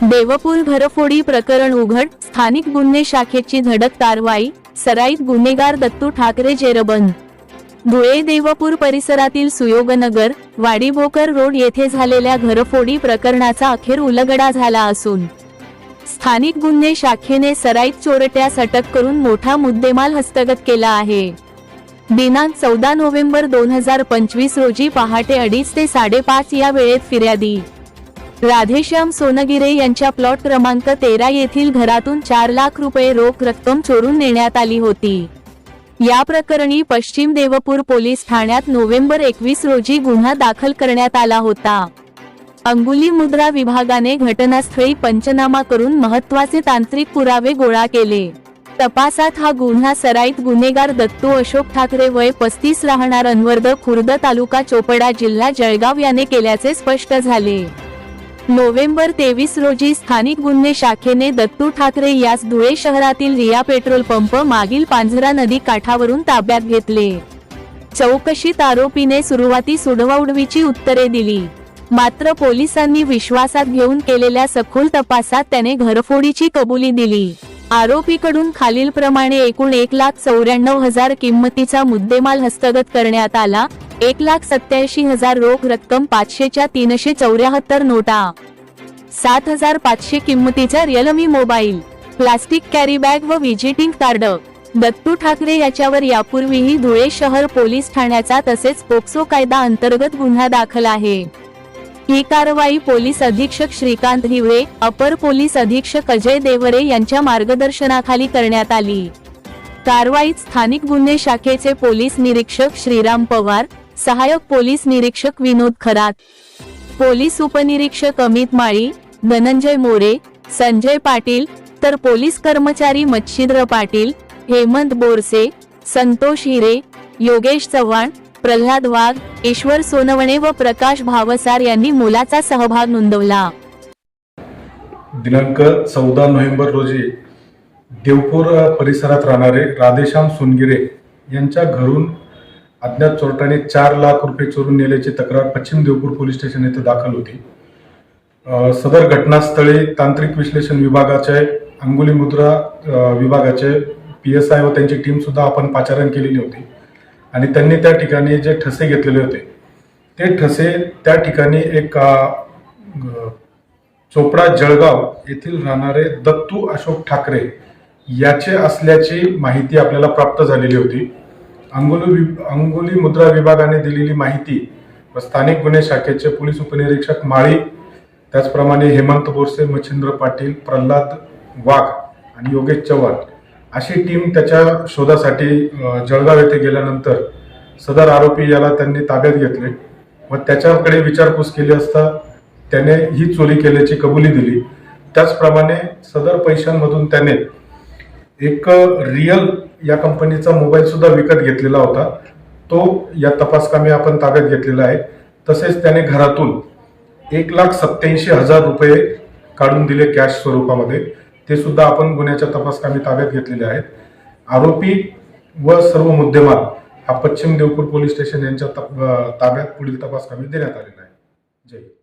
देवपूर घरफोडी प्रकरण उघड स्थानिक गुन्हे शाखेची धडक कारवाई सराईत गुन्हेगार दत्तू ठाकरे जेरबंद. धुळे देवपूर परिसरातील सुयोगनगर वाडीभोकर रोड येथे झालेल्या घरफोडी प्रकरणाचा अखेर उलगडा झाला असून स्थानिक गुन्हे शाखेने सराईत चोरट्यास अटक करून मोठा मुद्देमाल हस्तगत केला आहे. दिनांक चौदा नोव्हेंबर दोन हजार पंचवीस रोजी पहाटे अडीच ते साडेपाच या वेळेत फिर्यादी राधेश्याम सोनगिरे यांच्या प्लॉट क्रमांक तेरा येथील घरातून चार लाख रुपये रोख रक्कम चोरून नेण्यात आली होती. या प्रकरणी पश्चिम देवपूर पोलीस ठाण्यात नोव्हेंबर एकवीस रोजी गुन्हा दाखल करण्यात आला होता. अंगुली मुद्रा विभागाने घटनास्थळी पंचनामा करून महत्त्वाचे तांत्रिक पुरावे गोळा केले. तपासात हा गुन्हा सराईत गुन्हेगार दत्तू अशोक ठाकरे वय पस्तीस राहणार अनवर्द खुर्द तालुका चोपडा जिल्हा जळगाव याने केल्याचे स्पष्ट झाले. नोव्हेंबर तेवीस रोजी स्थानिक गुन्हे शाखेने दत्तू ठाकरे यास धुळे शहरातील रिया पेट्रोल पंप मागील पांझरा नदी काठावरून ताब्यात घेतले. चौकशीत आरोपीने सुरुवाती सुडवाउडवीची उत्तरे दिली. मात्र पोलिसांनी विश्वासात घेऊन केलेल्या सखोल तपासात त्याने घरफोडीची कबुली दिली. आरोपीकडून खालीलप्रमाणे एकूण एक लाख चौऱ्याण्णव हजार किंमतीचा मुद्देमाल हस्तगत करण्यात आला एक लाख सत्याऐंशी हजार रोख रक्कम पाचशेच्या तीनशे चौऱ्याहत्तर नोटा. सात हजार पाचशे किंमतीचा Realme mobile plastic carry bag व व्हिजिटिंग कार्ड. दत्तू ठाकरे याच्यावर यापूर्वीही धुळे शहर पोलीस ठाण्याचा तसेच पोक्सो कायदा अंतर्गत गुन्हा दाखल आहे. ही कारवाई पोलीस अधीक्षक श्रीकांत हिवरे अपर पोलीस अधीक्षक अजय देवरे यांच्या मार्गदर्शनाखाली करण्यात आली. कारवाईत स्थानिक गुन्हे शाखेचे पोलीस निरीक्षक श्रीराम पवार सहाय्यक पोलीस निरीक्षक विनोद खरात. पोलीस उपनिरीक्षक अमित माळी धनंजय मोरे संजय पाटील तर पोलीस कर्मचारी मच्छिंद्र पाटील हेमंत बोरसे संतोष हिरे योगेश चव्हाण प्रल्हाद वाघ ईश्वर सोनवणे व प्रकाश भावसार यांनी मुलाचा सहभाग नोंदवला. दिनांक चौदा नोव्हेंबर रोजी देवपूर परिसरात राहणारे राधेश्याम सोनगिरे यांच्या घरून अज्ञात चोरट्याने चार लाख रुपये चोरून नेल्याची तक्रार पश्चिम देवपूर पोलीस स्टेशन येथे दाखल होती. सदर घटनास्थळी तांत्रिक विश्लेषण विभागाचे अंगुली मुद्रा विभागाचे पी एस आय व त्यांची टीम सुद्धा आपण पाचारण केलेली होती. आणि त्यांनी त्या ठिकाणी जे ठसे घेतलेले होते ते ठसे त्या ठिकाणी एक चोपडा जळगाव येथील राहणारे दत्तू अशोक ठाकरे याचे असल्याची माहिती आपल्याला प्राप्त झालेली होती. अंगोली वि- अंगोली मुद्रा विभागाने दिलेली माहिती व स्थानिक गुन्हे शाखेचे पोलीस उपनिरीक्षक माळी त्याचप्रमाणे हेमंत बोरसे मच्छिंद्र पाटील प्रल्हाद वाघ आणि योगेश चव्हाण अशी टीम त्याच्या शोधासाठी जळगाव येथे गेल्यानंतर सदर आरोपी याला त्यांनी ताब्यात घेतले व त्याच्याकडे विचारपूस केली असता त्याने ही चोरी केल्याची कबुली दिली. त्याचप्रमाणे सदर पैशांमधून त्याने एक रिअल या कंपनीचा मोबाईल सुद्धा विकत घेतलेला होता. तो या तपासकामी आपण ताब्यात घेतलेला आहे. तसेच त्याने घरातून एक लाख सत्याऐंशी हजार रुपये काढून दिले कॅश स्वरूपामध्ये. ते सुद्धा आपण गुन्ह्याच्या तपासकामी ताब्यात घेतलेले आहेत. आरोपी व सर्व मुद्देमाल हा पश्चिम देवपूर पोलीस स्टेशन यांच्या तप- ताब्यात पुढील तपासकामी देण्यात आलेला आहे. जय